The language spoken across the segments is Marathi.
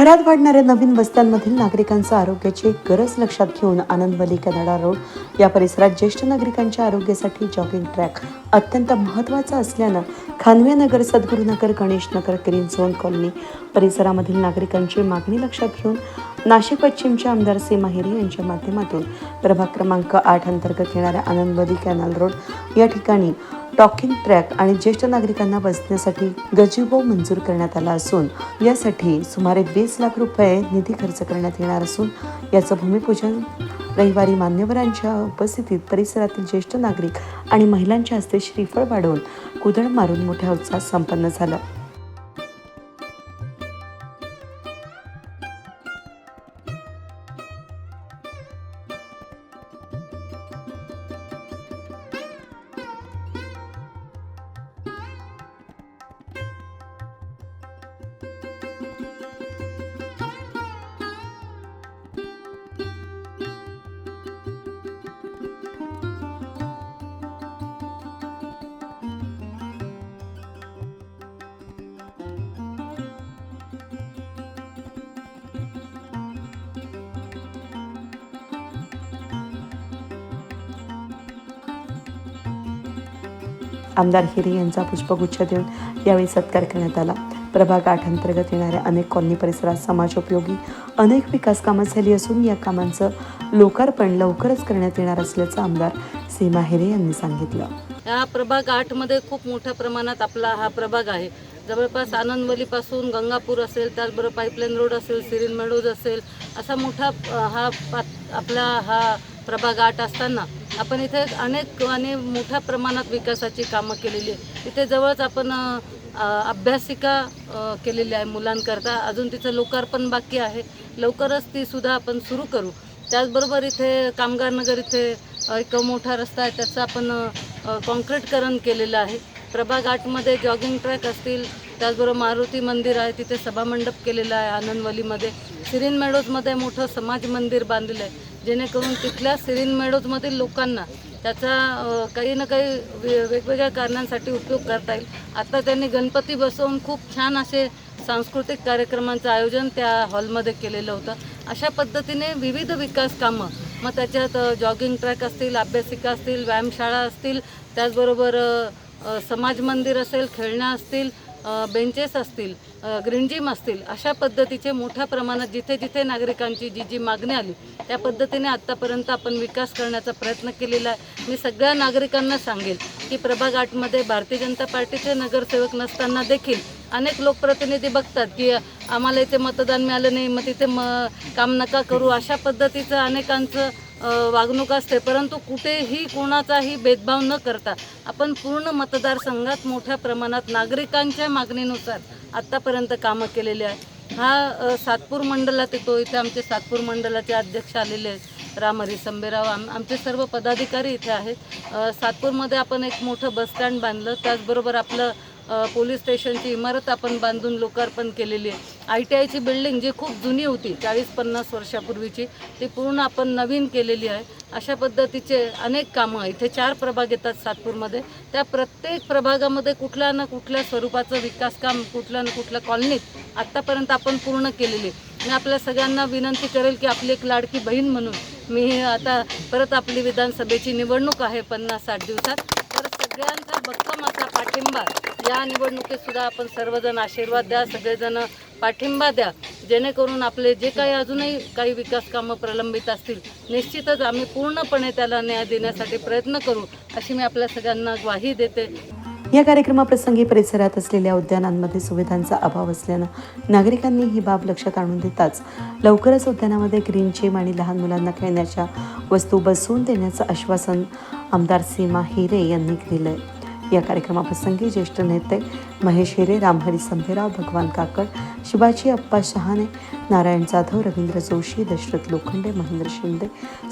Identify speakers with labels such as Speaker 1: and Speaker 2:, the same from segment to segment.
Speaker 1: शहरात वाढणाऱ्या नवीन वस्त्यांमधील नागरिकांचं आरोग्याची गरज लक्षात घेऊन आनंदवली कनाडा रोड या परिसरात ज्येष्ठ नागरिकांच्या आरोग्यासाठी जॉगिंग ट्रॅक अत्यंत महत्त्वाचा असल्यानं Khanwe Nagar Sadgurunagar Ganesh Nagar green zone colony परिसरामधील नागरिकांची मागणी लक्षात घेऊन नाशिक पश्चिमचे आमदार सीमा हिरे यांच्या माध्यमातून प्रभाग क्रमांक आठ अंतर्गत येणाऱ्या आनंदवली कॅनल रोड या ठिकाणी टॉकिंग ट्रॅक आणि ज्येष्ठ नागरिकांना बसण्यासाठी गजिबो मंजूर करण्यात आला असून यासाठी सुमारे वीस लाख रुपये निधी खर्च करण्यात येणार असून याचं भूमिपूजन रविवारी मान्यवरांच्या उपस्थितीत परिसरातील ज्येष्ठ नागरिक आणि महिलांच्या हस्ते श्रीफळ वाढवून कुदळ मारून मोठ्या उत्साहात संपन्न झालं. आमदार हिरे यांचा पुष्पगुच्छ देऊन यावेळी सत्कार करण्यात आला. प्रभाग आठ अंतर्गत येणाऱ्या अनेक कॉलनी परिसरात समाजोपयोगी अनेक विकास कामं झाली असून या कामांचं लोकार्पण लवकरच करण्यात येणार असल्याचं आमदार सीमा हिरे यांनी सांगितलं.
Speaker 2: या प्रभाग आठमध्ये खूप मोठ्या प्रमाणात आपला हा प्रभाग आहे. जवळपास आनंदवलीपासून गंगापूर असेल त्याचबरोबर पाईपलाईन रोड असेल सिरीन मेडोज असेल असा मोठा हा आपला हा प्रभाग आठ असताना आपण इथे अनेक आणि मोठ्या प्रमाणात विकासाची कामं केलेली आहे इथे जवळच आपण अभ्यासिका केलेली आहे मुलांकरता. अजून तिचं लोकार्पण बाकी आहे. लवकरच ती सुद्धा आपण सुरू करू. त्याचबरोबर इथे कामगार नगर इथे एक मोठा रस्ता आहे. त्याचं आपण कॉन्क्रीटकरण केलेलं आहे. प्रभाग आठमध्ये जॉगिंग ट्रॅक असतील. त्याचबरोबर मारुती मंदिर आहे. तिथे सभामंडप केलेलं आहे आनंदवलीमध्ये. सिरीन मेडोजमध्ये मोठं समाज मंदिर बांधलेलं आहे. जेणेकरून तिथल्या सिरीन मेडोजमधील लोकांना त्याचा काही ना काही वेगवेगळ्या कारणांसाठी उपयोग करता येईल. आता त्यांनी गणपती बसवून खूप छान असे सांस्कृतिक कार्यक्रमांचं आयोजन त्या हॉलमध्ये केलेलं होतं. अशा पद्धतीने विविध विकास कामं मग त्याच्यात जॉगिंग ट्रॅक असतील अभ्यासिका असतील व्यायामशाळा असतील त्याचबरोबर समाज मंदिर असेल खेळण्या असतील बेंचेस असतील ग्रीन जिम असतील अशा पद्धतीचे मोठ्या प्रमाणात जिथे जिथे नागरिकांची जी जी मागणी आली त्या पद्धतीने आत्तापर्यंत आपण विकास करण्याचा प्रयत्न केलेला आहे. मी सगळ्या नागरिकांना सांगेल की प्रभाग आठमध्ये भारतीय जनता पार्टीचे नगरसेवक नसताना देखील अनेक लोकप्रतिनिधी बघतात की आम्हाला इथे मतदान मिळालं नाही मग तिथे म काम नका करू. अशा पद्धतीचं अनेकांचं वागणूक असते परंतु कुठेही कोणाचाही भेदभाव न करता आपण पूर्ण मतदारसंघात मोठ्या प्रमाणात नागरिकांच्या मागणीनुसार आत्तापर्यंत कामं केलेली आहे हा सातपूर मंडळात येतो इथे आमचे सातपूर मंडळाचे अध्यक्ष आलेले आहेत. रामहरी संबेराव आम आमचे सर्व पदाधिकारी इथे आहेत. सातपूरमध्ये आपण एक मोठं बसस्टँड बांधलं त्याचबरोबर आपलं पोलीस स्टेशनची इमारत आपण बांधून लोकार्पण केलेली आहे. आय टी आयची बिल्डिंग जी खूप जुनी होती चाळीस पन्नास वर्षापूर्वीची ती पूर्ण आपण नवीन केलेली आहे. अशा पद्धतीचे अनेक कामं इथे चार प्रभाग येतात सातपूरमध्ये. त्या प्रत्येक प्रभागामध्ये कुठल्या ना कुठल्या स्वरूपाचं विकास काम कुठल्या ना कुठल्या कॉलनीत आत्तापर्यंत आपण पूर्ण केलेली मी आपल्या सगळ्यांना विनंती करेल की आपली एक लाडकी बहीण म्हणून मी आता परत आपली विधानसभेची निवडणूक आहे पन्नास साठ दिवसात. तर सगळ्यांचा भक्कम असा पाठिंबा या निवडणुकीत सुद्धा आपण सर्वजण आशीर्वाद द्या सगळेजण पाठिंबा द्या. जेणेकरून आपले जे काही अजूनही काही विकास कामं प्रलंबित असतील निश्चितच आम्ही पूर्णपणे त्याला न्याय देण्यासाठी प्रयत्न करू अशी मी आपल्या सगळ्यांना ग्वाही देते.
Speaker 1: या कार्यक्रमाप्रसंगी परिसरात असलेल्या उद्यानांमध्ये सुविधांचा अभाव असल्यानं नागरिकांनी ही बाब लक्षात आणून देताच लवकरच उद्यानामध्ये ग्रीन जिम आणि लहान मुलांना खेळण्याच्या वस्तू बसवून देण्याचं आश्वासन आमदार सीमा हिरे यांनी दिलंय. या कार्यक्रमाप्रसंगी ज्येष्ठ नेते महेश हिरे रामहरी संभेराव भगवान काकड शिवाजी अप्पा शहाणे नारायण जाधव रवींद्र जोशी दशरथ लोखंडे महेंद्र शिंदे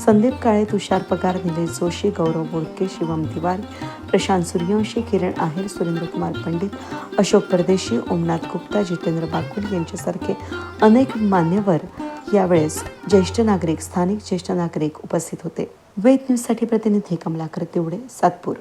Speaker 1: संदीप काळे तुषार पगार निलेश जोशी गौरव बोडके शिवम तिवारी प्रशांत सूर्यवंशी किरण आहेर सुरेंद्रकुमार पंडित अशोक परदेशी ओमनाथ गुप्ता जितेंद्र बाकुल यांच्यासारखे अनेक मान्यवर यावेळेस ज्येष्ठ नागरिक स्थानिक ज्येष्ठ नागरिक उपस्थित होते. वेद न्यूजसाठी प्रतिनिधी कमलाकर तिवडे सातपूर.